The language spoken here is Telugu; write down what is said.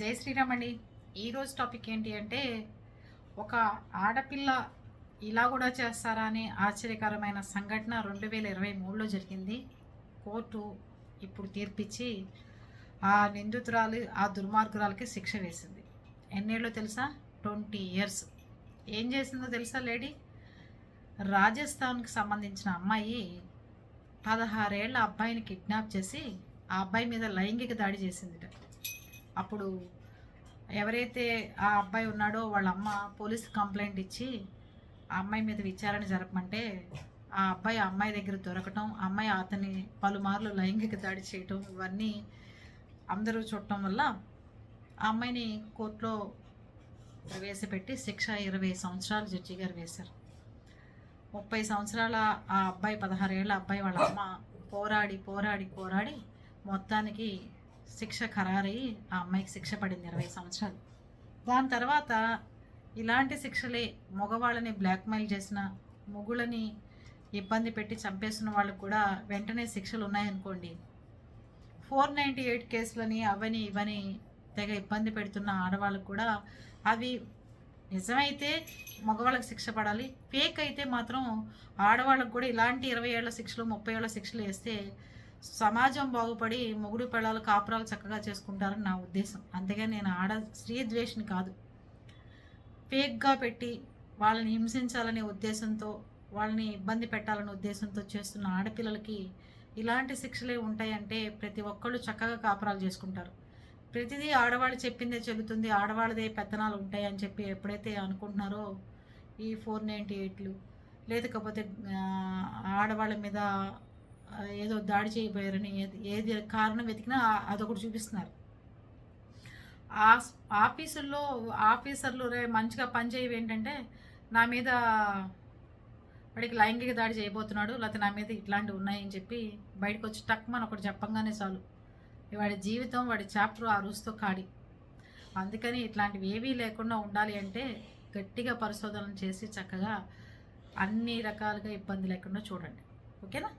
జై శ్రీరామ్ అండి ఈరోజు టాపిక్ ఏంటి అంటే ఒక ఆడపిల్ల ఇలా కూడా చేస్తారా అనే ఆశ్చర్యకరమైన సంఘటన రెండు వేల ఇరవై మూడులో జరిగింది. కోర్టు ఇప్పుడు తీర్పిచ్చి ఆ నిందితురాలు ఆ దుర్మార్గురాలకి శిక్ష వేసింది. ఎన్నేళ్ళు తెలుసా? Twenty years. ఏం చేసిందో తెలుసా లేడీ? రాజస్థాన్కి సంబంధించిన అమ్మాయి పదహారేళ్ళ అబ్బాయిని కిడ్నాప్ చేసి ఆ అబ్బాయి మీద లైంగిక దాడి చేసిందిట. అప్పుడు ఎవరైతే ఆ అబ్బాయి ఉన్నాడో వాళ్ళ అమ్మ పోలీస్ కంప్లైంట్ ఇచ్చి ఆ అమ్మాయి మీద విచారణ జరపమంటే ఆ అబ్బాయి ఆ అమ్మాయి దగ్గర దొరకటం ఆ అమ్మాయి అతని పలుమార్లు లైంగిక దాడి చేయటం ఇవన్నీ అందరూ చూడటం వల్ల ఆ అమ్మాయిని కోర్టులో ప్రవేశపెట్టి శిక్ష ఇరవై సంవత్సరాలు జడ్జి గారు వేశారు. ముప్పై సంవత్సరాల ఆ అబ్బాయి పదహారేళ్ళ అబ్బాయి వాళ్ళ అమ్మ పోరాడి పోరాడి పోరాడి మొత్తానికి శిక్ష ఖరారై ఆ అమ్మాయికి శిక్ష పడింది ఇరవై సంవత్సరాలు. దాని తర్వాత ఇలాంటి శిక్షలే మగవాళ్ళని బ్లాక్మెయిల్ చేసిన మొగుళ్ళని ఇబ్బంది పెట్టి చంపేసిన వాళ్ళకు కూడా వెంటనే శిక్షలు ఉన్నాయనుకోండి. ఫోర్ నైంటీ ఎయిట్ కేసులని అవని ఇవని తెగ ఇబ్బంది పెడుతున్న ఆడవాళ్ళకు కూడా అవి నిజమైతే మగవాళ్ళకి శిక్ష పడాలి. ఫేక్ అయితే మాత్రం ఆడవాళ్ళకు కూడా ఇలాంటి ఇరవై ఏళ్ళ శిక్షలు ముప్పై ఏళ్ళ శిక్షలు వేస్తే సమాజం బాగుపడి మొగుడు పిల్లలు కాపురాలు చక్కగా చేసుకుంటారని నా ఉద్దేశం. అంతేగాని నేను ఆడ స్త్రీ ద్వేషిని కాదు. ఫేక్గా పెట్టి వాళ్ళని హింసించాలనే ఉద్దేశంతో వాళ్ళని ఇబ్బంది పెట్టాలనే ఉద్దేశంతో చేస్తున్న ఆడపిల్లలకి ఇలాంటి శిక్షలే ఉంటాయంటే ప్రతి ఒక్కళ్ళు చక్కగా కాపురాలు చేసుకుంటారు. ప్రతిదీ ఆడవాళ్ళు చెప్పిందే చెబుతుంది ఆడవాళ్ళదే పెత్తనాలు ఉంటాయని చెప్పి ఎప్పుడైతే అనుకుంటున్నారో ఈ ఫోర్ నైంటీ ఎయిట్లు లేకపోతే ఆడవాళ్ళ మీద ఏదో దాడి చేయబోయారని ఏది ఏది కారణం వెతికినా అదొకటి చూపిస్తున్నారు. ఆ ఆఫీసుల్లో ఆఫీసర్లు రే మంచిగా పనిచేయవి ఏంటంటే నా మీద వాడికి లైంగిక దాడి చేయబోతున్నాడు లేకపోతే నా మీద ఇట్లాంటివి ఉన్నాయని చెప్పి బయటకు వచ్చి టక్ మన ఒకటి చెప్పంగానే చాలు. వాడి జీవితం వాడి చాప్టర్ ఆ రోజుతో కాడి. అందుకని ఇట్లాంటివి ఏవీ లేకుండా ఉండాలి అంటే గట్టిగా పరిశోధన చేసి చక్కగా అన్ని రకాలుగా ఇబ్బంది లేకుండా చూడండి. ఓకేనా?